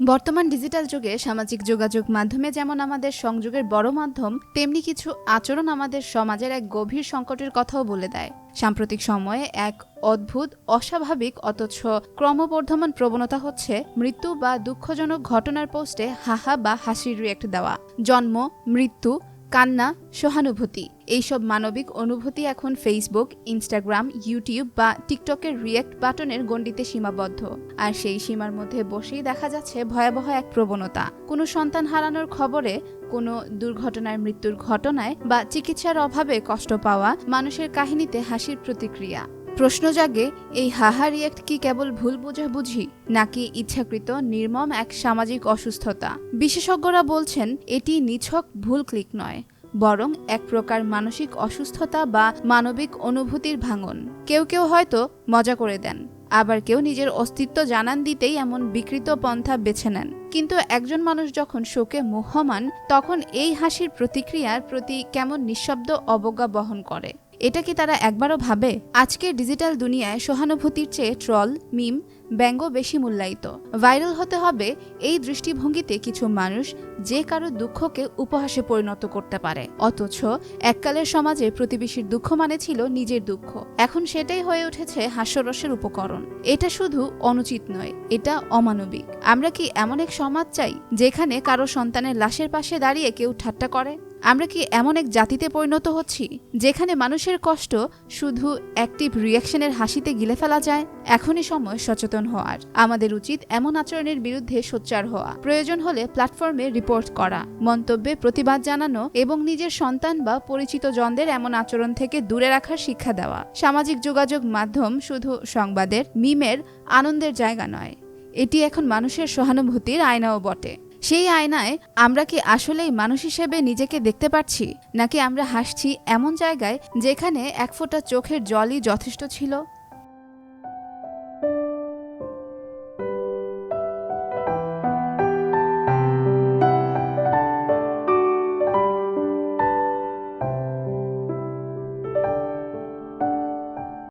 বর্তমান ডিজিটাল যুগে সামাজিক যোগাযোগ মাধ্যমে যেমন আমাদের সংযোগের বড় মাধ্যম, তেমনি কিছু আচরণ আমাদের সমাজের এক গভীর সংকটের কথাও বলে দেয়। সাম্প্রতিক সময়ে এক অদ্ভুত, অস্বাভাবিক, অথচ ক্রমবর্ধমান প্রবণতা হচ্ছে মৃত্যু বা দুঃখজনক ঘটনার পোস্টে হাহা বা হাসির রিয়েক্ট দেওয়া। জন্ম, মৃত্যু কান্না, সহানুভূতি, এইসব মানবিক অনুভূতি এখন ফেসবুক ইনস্টাগ্রাম ইউটিউব বা টিকটকের রিয়েক্ট বাটনের গণ্ডিতে সীমাবদ্ধ। আর সেই সীমার মধ্যে বসেই দেখা যাচ্ছে ভয়াবহ এক প্রবণতা। কোনো সন্তান হারানোর খবরে, কোনো দুর্ঘটনার মৃত্যুর ঘটনায় বা চিকিৎসার অভাবে কষ্ট পাওয়া মানুষের কাহিনীতে হাসির প্রতিক্রিয়া। প্রশ্ন জাগে, এই হাহা রিয়েক্ট কি কেবল ভুল বোঝাবুঝি, নাকি ইচ্ছাকৃত, নির্মম এক সামাজিক অসুস্থতা? বিশেষজ্ঞরা বলছেন, এটি নিছক ভুল ক্লিক নয়, বরং এক প্রকার মানসিক অসুস্থতা বা মানবিক অনুভূতির ভাঙন। কেউ কেউ হয়তো মজা করে দেন, আবার কেউ নিজের অস্তিত্ব জানান দিতেই এমন বিকৃত পন্থা বেছে নেন। কিন্তু একজন মানুষ যখন শোকে মুহ্যমান তখন এই হাসির প্রতিক্রিয়ার প্রতি কেমন নিঃশব্দ অবজ্ঞা বহন করে। এটা কি তারা একবারও ভাবে? আজকের ডিজিটাল দুনিয়ায় সহানুভূতির চেয়ে ট্রল, মিম, ব্যঙ্গ বেশি মূল্যায়িত। ভাইরাল হতে হবে এই দৃষ্টিভঙ্গিতে কিছু মানুষ যে কারও দুঃখকে উপহাসে পরিণত করতে পারে। অথচ এককালের সমাজে প্রতিবেশীর দুঃখ মানে ছিল নিজের দুঃখ। এখন সেটাই হয়ে উঠেছে হাস্যরসের উপকরণ। এটা শুধু অনুচিত নয়, এটা অমানবিক। আমরা কি এমন এক সমাজ চাই যেখানে কারও সন্তানের লাশের পাশে দাঁড়িয়ে কেউ ঠাট্টা করে? আমরা কি এমন এক জাতিতে পরিণত হচ্ছি, যেখানে মানুষের কষ্ট শুধু অ্যাক্টিভ রিয়াকশনের হাসিতে গিলে ফেলা যায়? এখনই সময় সচেতন হওয়ার। আমাদের উচিত এমন আচরণের বিরুদ্ধে সোচ্চার হওয়া। প্রয়োজন হলে প্ল্যাটফর্মে রিপোর্ট করা, মন্তব্যে প্রতিবাদ জানানো এবং নিজের সন্তান বা পরিচিত জনদের এমন আচরণ থেকে দূরে রাখার শিক্ষা দেওয়া। সামাজিক যোগাযোগ মাধ্যম শুধু সংবাদের, মিমের আনন্দের জায়গা নয়, এটি এখন মানুষের সহানুভূতির আয়নাও বটে। সেই আয়নায় আমরা কি আসলেই মানুষ হিসেবে নিজেকে দেখতে পাচ্ছি? নাকি আমরা হাসছি এমন জায়গায় যেখানে এক ফোঁটা চোখের জলই যথেষ্ট ছিল?